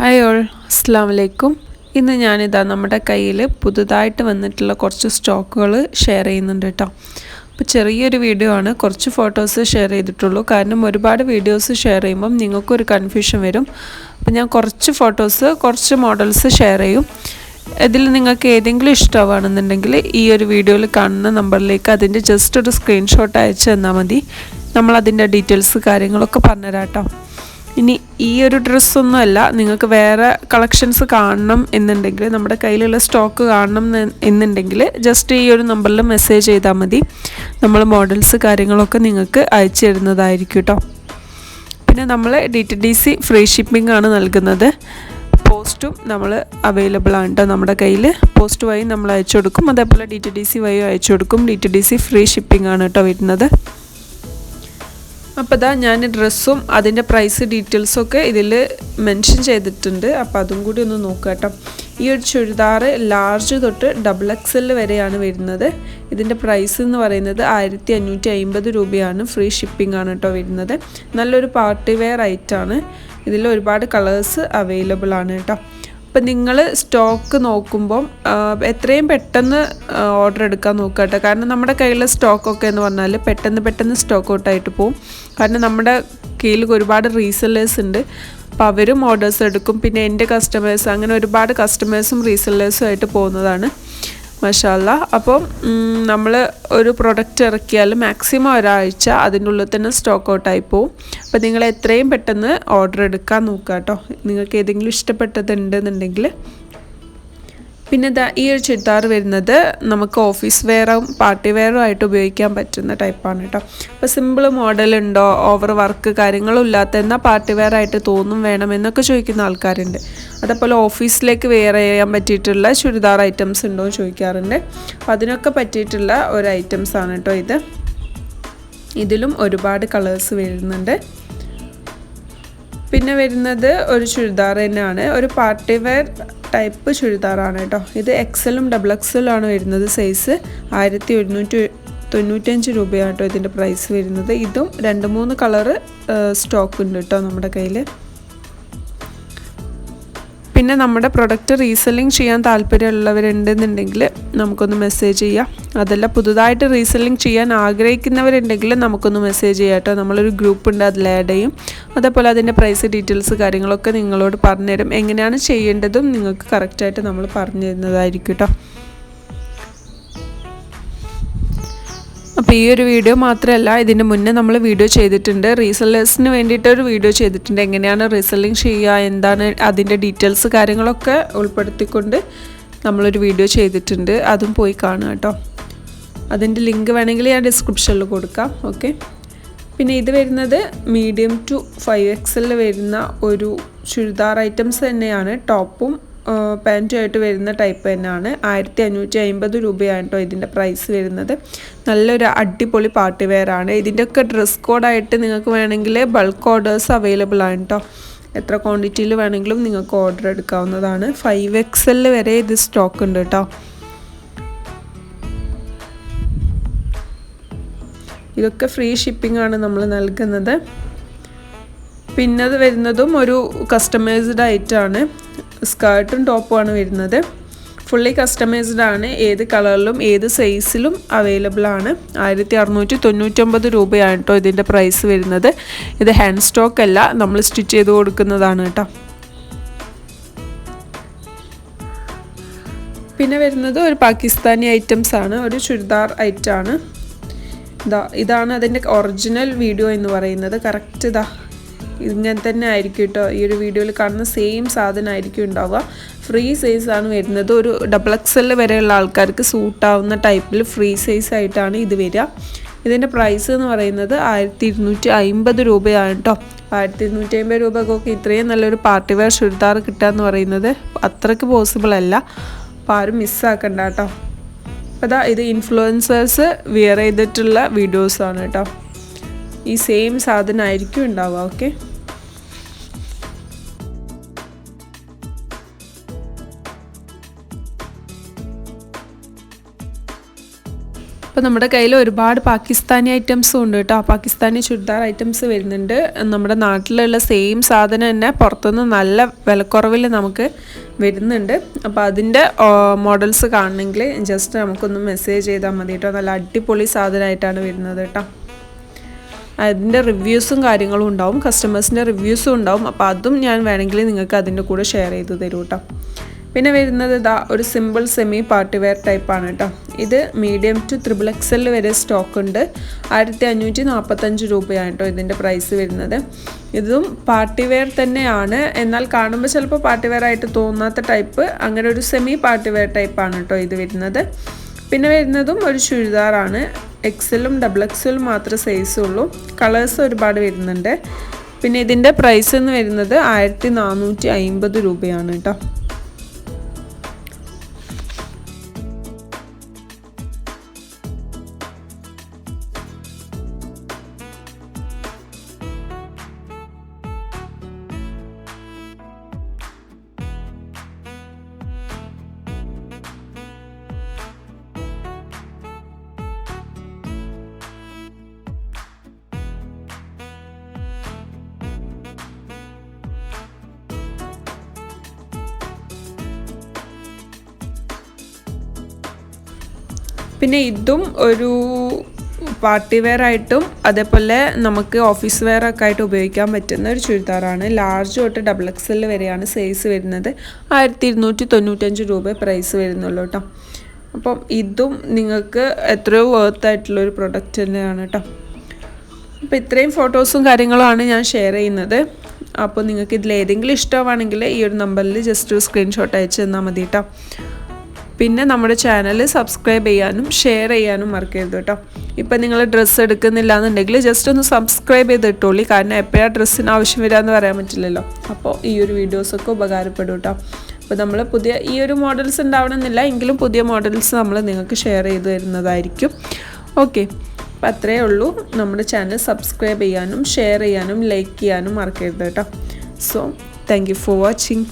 Hi all അസ്സാം വലൈക്കും ഇന്ന് ഞാനിതാ നമ്മുടെ കയ്യിൽ പുതുതായിട്ട് വന്നിട്ടുള്ള കുറച്ച് സ്റ്റോക്കുകൾ ഷെയർ ചെയ്യുന്നുണ്ട് കേട്ടോ. അപ്പോൾ ചെറിയൊരു വീഡിയോ ആണ് കുറച്ച് ഫോട്ടോസ് ഷെയർ ചെയ്തിട്ടുള്ളൂ. കാരണം ഒരുപാട് വീഡിയോസ് ഷെയർ ചെയ്യുമ്പം നിങ്ങൾക്കൊരു കൺഫ്യൂഷൻ വരും. അപ്പോൾ ഞാൻ കുറച്ച് ഫോട്ടോസ് കുറച്ച് മോഡൽസ് ഷെയർ ചെയ്യും. ഇതിൽ നിങ്ങൾക്ക് ഏതെങ്കിലും ഇഷ്ടമാണെന്നുണ്ടെങ്കിൽ ഈ ഒരു വീഡിയോയിൽ കാണുന്ന നമ്പറിലേക്ക് അതിന്റെ ജസ്റ്റ് ഒരു സ്ക്രീൻഷോട്ട് അയച്ചു തന്നാൽ മതി. നമ്മളതിന്റെ ഡീറ്റെയിൽസ് കാര്യങ്ങളൊക്കെ പറഞ്ഞുതരാം കേട്ടോ. ഇനി ഈ ഒരു ഡ്രസ്സൊന്നും അല്ല. നിങ്ങൾക്ക് വേറെ കളക്ഷൻസ് കാണണം എന്നുണ്ടെങ്കിൽ നമ്മുടെ കയ്യിലുള്ള സ്റ്റോക്ക് കാണണം എന്നുണ്ടെങ്കിൽ ജസ്റ്റ് ഈ ഒരു നമ്പറിൽ മെസ്സേജ് ചെയ്താൽ മതി. നമ്മൾ മോഡൽസ് കാര്യങ്ങളൊക്കെ നിങ്ങൾക്ക് അയച്ചു തരുന്നതായിരിക്കും കേട്ടോ പിന്നെ നമ്മൾ D T D C free shipping ആണ് നൽകുന്നത്. പോസ്റ്റും നമ്മൾ അവൈലബിൾ ആണ് കേട്ടോ നമ്മുടെ കയ്യിൽ പോസ്റ്റ് വഴി നമ്മൾ അയച്ചു കൊടുക്കും. അതേപോലെ ഡി ടി ഡി സി വഴി അയച്ചു കൊടുക്കും. D T D C free shipping ആണ് കേട്ടോ വരുന്നത്. അപ്പോൾ ഇതാ ഞാൻ ഡ്രസ്സും അതിന്റെ പ്രൈസ് ഡീറ്റെയിൽസും ഒക്കെ ഇതിൽ മെൻഷൻ ചെയ്തിട്ടുണ്ട്. അപ്പോൾ അതും കൂടി ഒന്ന് നോക്കുക കേട്ടോ. ഈ ഒരു ചുരിദാർ ലാർജ് തൊട്ട് ഡബിൾ എക്സ് എൽ വരെയാണ് വരുന്നത്. ഇതിന്റെ പ്രൈസ് എന്ന് പറയുന്നത് ആയിരത്തി അഞ്ഞൂറ്റി അമ്പത് രൂപയാണ്. ഫ്രീ ഷിപ്പിംഗ് ആണ് കേട്ടോ വരുന്നത്. നല്ലൊരു പാർട്ടി വെയർ ഐറ്റാണ് ഇതിൽ ഒരുപാട് കളേഴ്സ് അവൈലബിൾ ആണ് കേട്ടോ. അപ്പം നിങ്ങൾ സ്റ്റോക്ക് നോക്കുമ്പം എത്രയും പെട്ടെന്ന് ഓർഡർ എടുക്കാൻ നോക്കുക കേട്ടോ. കാരണം നമ്മുടെ കയ്യിലെ സ്റ്റോക്കൊക്കെ എന്ന് പറഞ്ഞാൽ പെട്ടെന്ന് പെട്ടെന്ന് സ്റ്റോക്ക് ഔട്ടായിട്ട് പോകും കാരണം നമ്മുടെ കയ്യിൽ ഒരുപാട് റീസെല്ലേഴ്സ് ഉണ്ട്. അപ്പോൾ അവരും ഓർഡേഴ്സ് എടുക്കും. പിന്നെ എന്റെ കസ്റ്റമേഴ്സ് അങ്ങനെ ഒരുപാട് കസ്റ്റമേഴ്സും റീസെല്ലേഴ്സും ആയിട്ട് പോകുന്നതാണ്. മഷാല്ല അപ്പം നമ്മൾ ഒരു പ്രൊഡക്റ്റ് ഇറക്കിയാൽ മാക്സിമം ഒരാഴ്ച അതിന്റെ ഉള്ളിൽ തന്നെ സ്റ്റോക്ക് ഔട്ടായി പോവും. അപ്പോൾ നിങ്ങൾ എത്രയും പെട്ടെന്ന് ഓർഡർ എടുക്കാൻ നോക്കുക കേട്ടോ നിങ്ങൾക്ക് ഏതെങ്കിലും ഇഷ്ടപ്പെട്ടതുണ്ടെന്നുണ്ടെങ്കിൽ പിന്നെ ഇതാ ഈ ഒരു ചുരിദാർ വരുന്നത് നമുക്ക് ഓഫീസ് വെയറും പാർട്ടി വെയറും ആയിട്ട് ഉപയോഗിക്കാൻ പറ്റുന്ന ടൈപ്പാണ് കേട്ടോ അപ്പോൾ സിമ്പിൾ മോഡൽ മോഡലുണ്ടോ ഓവർ വർക്ക് കാര്യങ്ങളും ഇല്ലാത്ത എന്നാൽ പാർട്ടി വെയർ ആയിട്ട് തോന്നും വേണം എന്നൊക്കെ ചോദിക്കുന്ന ആൾക്കാരുണ്ട്. അതേപോലെ ഓഫീസിലേക്ക് വെയർ ചെയ്യാൻ പറ്റിയിട്ടുള്ള ചുരിദാർ ഐറ്റംസ് ഉണ്ടോ എന്ന് ചോദിക്കാറുണ്ട്. അപ്പോൾ അതിനൊക്കെ പറ്റിയിട്ടുള്ള ഒരു ഐറ്റംസ് ആണ് കേട്ടോ ഇത്. ഇതിലും ഒരുപാട് കളേഴ്സ് വരുന്നുണ്ട്. പിന്നെ വരുന്നത് ഒരു ചുരിദാർ തന്നെയാണ്. ഒരു പാർട്ടി വെയർ ടൈപ്പ് ചുരിദാറാണ് കേട്ടോ. ഇത് എക്സലും ഡബിൾ എക്സലും ആണ് വരുന്നത് സൈസ് ആയിരത്തി ഒരുന്നൂറ്റി തൊണ്ണൂറ്റഞ്ച് രൂപയാണ് കേട്ടോ ഇതിന്റെ പ്രൈസ് വരുന്നത്. ഇതും രണ്ട് മൂന്ന് കളറ് സ്റ്റോക്ക് ഉണ്ട് കേട്ടോ നമ്മുടെ കയ്യിൽ പിന്നെ നമ്മുടെ പ്രൊഡക്റ്റ് റീസെല്ലിംഗ് ചെയ്യാൻ താല്പര്യമുള്ളവരുണ്ടെന്നുണ്ടെങ്കിൽ നമുക്കൊന്ന് മെസ്സേജ് ചെയ്യാം. അതല്ല പുതുതായിട്ട് റീസെല്ലിംഗ് ചെയ്യാൻ ആഗ്രഹിക്കുന്നവരുണ്ടെങ്കിൽ നമുക്കൊന്ന് മെസ്സേജ് ചെയ്യാം കേട്ടോ. നമ്മളൊരു ഗ്രൂപ്പ് ഉണ്ട് അതിൽ ആഡ് ചെയ്യും. അതേപോലെ അതിന്റെ പ്രൈസ് ഡീറ്റെയിൽസ് കാര്യങ്ങളൊക്കെ നിങ്ങളോട് പറഞ്ഞുതരും. എങ്ങനെയാണ് ചെയ്യേണ്ടതും നിങ്ങൾക്ക് കറക്റ്റായിട്ട് നമ്മൾ പറഞ്ഞു തരുന്നതായിരിക്കും കേട്ടോ. ഈ ഒരു വീഡിയോ മാത്രമല്ല ഇതിന് മുന്നേ നമ്മൾ വീഡിയോ ചെയ്തിട്ടുണ്ട്. റീസെല്ലേഴ്സിന് വേണ്ടിയിട്ട് ഒരു വീഡിയോ ചെയ്തിട്ടുണ്ട്. എങ്ങനെയാണ് റീസെല്ലിംഗ് ചെയ്യുക എന്താണ് അതിന്റെ ഡീറ്റെയിൽസ് കാര്യങ്ങളൊക്കെ ഉൾപ്പെടുത്തിക്കൊണ്ട് നമ്മളൊരു വീഡിയോ ചെയ്തിട്ടുണ്ട്. അതും പോയി കാണുക കേട്ടോ. അതിന്റെ ലിങ്ക് വേണമെങ്കിൽ ഞാൻ ഡിസ്ക്രിപ്ഷനിൽ കൊടുക്കാം. ഓക്കെ? പിന്നെ ഇത് വരുന്നത് മീഡിയം ടു ഫൈവ് എക്സലിൽ വരുന്ന ഒരു ചുരിദാർ ഐറ്റംസ് തന്നെയാണ്. ടോപ്പും പാന്റുമായിട്ട് വരുന്ന ടൈപ്പ് തന്നെയാണ്. ആയിരത്തി അഞ്ഞൂറ്റി അമ്പത് രൂപയാണ് കേട്ടോ ഇതിന്റെ പ്രൈസ് വരുന്നത്. നല്ലൊരു അടിപൊളി പാർട്ടി വെയറാണ് ഇതിന്റെയൊക്കെ ഡ്രസ് കോഡായിട്ട് നിങ്ങൾക്ക് വേണമെങ്കിൽ ബൾക്ക് ഓർഡേഴ്സ് അവൈലബിൾ ആണ് കേട്ടോ എത്ര ക്വാണ്ടിറ്റിയിൽ വേണമെങ്കിലും നിങ്ങൾക്ക് ഓർഡർ എടുക്കാവുന്നതാണ്. ഫൈവ് എക്സലിൽ വരെ ഇത് സ്റ്റോക്ക് ഉണ്ട് കേട്ടോ ഇതൊക്കെ ഫ്രീ ഷിപ്പിംഗ് ആണ് നമ്മൾ നൽകുന്നത്. പിന്നെ അത് വരുന്നതും ഒരു കസ്റ്റമൈസ്ഡ് ആയിട്ടാണ് സ്കേർട്ടും ടോപ്പുമാണ് വരുന്നത്. ഫുള്ളി കസ്റ്റമൈസ്ഡ് ആണ്. ഏത് കളറിലും ഏത് സൈസിലും അവൈലബിൾ ആണ്. ആയിരത്തി അറുന്നൂറ്റി തൊണ്ണൂറ്റൊമ്പത് രൂപയാണ് കേട്ടോ ഇതിന്റെ പ്രൈസ് വരുന്നത്. ഇത് ഹാൻഡ് സ്റ്റോക്ക് അല്ല. നമ്മൾ സ്റ്റിച്ച് ചെയ്ത് കൊടുക്കുന്നതാണ് കേട്ടോ പിന്നെ വരുന്നത് ഒരു പാകിസ്ഥാനി ഐറ്റംസ് ആണ്. ഒരു ചുരിദാർ ഐറ്റാണ് ഇതാ ഇതാണ് അതിന്റെ ഒറിജിനൽ വീഡിയോ എന്ന് പറയുന്നത്. കറക്റ്റ് ഇതാ ഇങ്ങനെ തന്നെ ആയിരിക്കും കേട്ടോ. ഈ ഒരു വീഡിയോയിൽ കാണുന്ന സെയിം സാധനമായിരിക്കും ഉണ്ടാവുക. ഫ്രീ സൈസാണ് വരുന്നത്. ഒരു ഡബിൾ എക്സ് എൽ വരെയുള്ള ആൾക്കാർക്ക് സൂട്ടാവുന്ന ടൈപ്പിൽ ഫ്രീ സൈസ് ആയിട്ടാണ് ഇത് വരിക. ഇതിന്റെ പ്രൈസ് എന്ന് പറയുന്നത് ആയിരത്തി ഇരുന്നൂറ്റി അമ്പത് രൂപയാണ് കേട്ടോ. ആയിരത്തി ഇരുന്നൂറ്റി അമ്പത് രൂപക്കൊക്കെ ഇത്രയും നല്ലൊരു പാർട്ടി വെയർ ചുരിദാർ കിട്ടുക എന്ന് പറയുന്നത് അത്രയ്ക്ക് പോസിബിൾ അല്ല. അപ്പോൾ ആരും മിസ്സാക്കണ്ട കേട്ടോ. അപ്പോൾ ഇത് ഇൻഫ്ലുവൻസേഴ്സ് വിയർ ചെയ്തിട്ടുള്ള വീഡിയോസാണ് കേട്ടോ. ഈ സെയിം സാധനമായിരിക്കും ഉണ്ടാവുക ഓക്കെ അപ്പോൾ നമ്മുടെ കയ്യിൽ ഒരുപാട് പാകിസ്ഥാനി ഐറ്റംസും ഉണ്ട് കേട്ടോ. പാകിസ്ഥാനി ചുരിദാർ ഐറ്റംസ് വരുന്നുണ്ട്. നമ്മുടെ നാട്ടിലുള്ള സെയിം സാധനം തന്നെ പുറത്തുനിന്ന് നല്ല വിലക്കുറവിൽ നമുക്ക് വരുന്നുണ്ട്. അപ്പോൾ അതിന്റെ മോഡൽസ് കാണണമെങ്കിൽ ജസ്റ്റ് നമുക്കൊന്ന് മെസ്സേജ് ചെയ്താൽ മതി കേട്ടോ. നല്ല അടിപൊളി സാധനമായിട്ടാണ് വരുന്നത് കേട്ടോ. അതിന്റെ റിവ്യൂസും കാര്യങ്ങളും ഉണ്ടാവും കസ്റ്റമേഴ്സിന്റെ റിവ്യൂസും ഉണ്ടാവും. അപ്പോൾ അതും ഞാൻ വേണമെങ്കിൽ നിങ്ങൾക്ക് അതിന്റെ കൂടെ ഷെയർ ചെയ്ത് തരും കേട്ടോ പിന്നെ വരുന്നത് ഇതാ ഒരു സിമ്പിൾ സെമി പാർട്ടി വെയർ ടൈപ്പാണ് കേട്ടോ ഇത് മീഡിയം ടു ത്രിബിൾ എക്സൽ വരെ സ്റ്റോക്ക് ഉണ്ട്. ആയിരത്തി അഞ്ഞൂറ്റി നാൽപ്പത്തഞ്ച് രൂപയാണ് കേട്ടോ ഇതിന്റെ പ്രൈസ് വരുന്നത്. ഇതും പാർട്ടി വെയർ തന്നെയാണ്. എന്നാൽ കാണുമ്പോൾ ചിലപ്പോൾ പാർട്ടി വെയർ ആയിട്ട് തോന്നാത്ത ടൈപ്പ് അങ്ങനെ ഒരു സെമി പാർട്ടി വെയർ ടൈപ്പാണ് കേട്ടോ ഇത് വരുന്നത്. പിന്നെ വരുന്നതും ഒരു ചുരിദാറാണ്. എക്സലും ഡബിൾ എക്സലും മാത്രമേ സൈസ് ഉള്ളൂ. കളേഴ്സ് ഒരുപാട് വരുന്നുണ്ട്. പിന്നെ ഇതിന്റെ പ്രൈസ് എന്ന് വരുന്നത് ആയിരത്തി നാനൂറ്റി അമ്പത് രൂപയാണ് കേട്ടോ പിന്നെ ഇതും ഒരു പാർട്ടി വെയർ ആയിട്ടും അതേപോലെ നമുക്ക് ഓഫീസ് വെയർ ഒക്കെ ആയിട്ട് ഉപയോഗിക്കാൻ പറ്റുന്ന ഒരു ചുരിദാറാണ്. ലാർജ് തൊട്ട് ഡബിൾ എക്സൽ വരെയാണ് സൈസ് വരുന്നത്. ആയിരത്തി ഇരുന്നൂറ്റി തൊണ്ണൂറ്റഞ്ച് രൂപ പ്രൈസ് വരുന്നുള്ളൂ കേട്ടോ അപ്പം ഇതും നിങ്ങൾക്ക് എത്രയോ വേർത്ത് ആയിട്ടുള്ളൊരു പ്രൊഡക്റ്റ് തന്നെയാണ് കേട്ടോ അപ്പോൾ ഇത്രയും ഫോട്ടോസും കാര്യങ്ങളുമാണ് ഞാൻ ഷെയർ ചെയ്യുന്നത്. അപ്പോൾ നിങ്ങൾക്ക് ഇതിൽ ഏതെങ്കിലും ഇഷ്ടമാണെങ്കിൽ ഈ ഒരു നമ്പറിൽ ജസ്റ്റ് ഒരു സ്ക്രീൻഷോട്ട് അയച്ചു തന്നാൽ മതി കേട്ടോ പിന്നെ നമ്മുടെ ചാനൽ സബ്സ്ക്രൈബ് ചെയ്യാനും ഷെയർ ചെയ്യാനും മറക്കരുത് കേട്ടോ. ഇപ്പം നിങ്ങൾ ഡ്രസ്സ് എടുക്കുന്നില്ല എന്നുണ്ടെങ്കിൽ ജസ്റ്റ് ഒന്ന് സബ്സ്ക്രൈബ് ചെയ്തിട്ടോളി. കാരണം എപ്പോഴാണ് ഡ്രസ്സിന് ആവശ്യം വരാമെന്ന് പറയാൻ പറ്റില്ലല്ലോ. അപ്പോൾ ഈ ഒരു വീഡിയോസൊക്കെ ഉപകാരപ്പെടും കേട്ടോ. അപ്പോൾ നമ്മൾ പുതിയ ഈ ഒരു മോഡൽസ് ഉണ്ടാവണമെന്നില്ല. എങ്കിലും പുതിയ മോഡൽസ് നമ്മൾ നിങ്ങൾക്ക് ഷെയർ ചെയ്ത് തരുന്നതായിരിക്കും. ഓക്കെ അപ്പോൾ അത്രയേ ഉള്ളൂ. നമ്മുടെ ചാനൽ സബ്സ്ക്രൈബ് ചെയ്യാനും ഷെയർ ചെയ്യാനും ലൈക്ക് ചെയ്യാനും മറക്കരുത് കേട്ടോ. So thank you for watching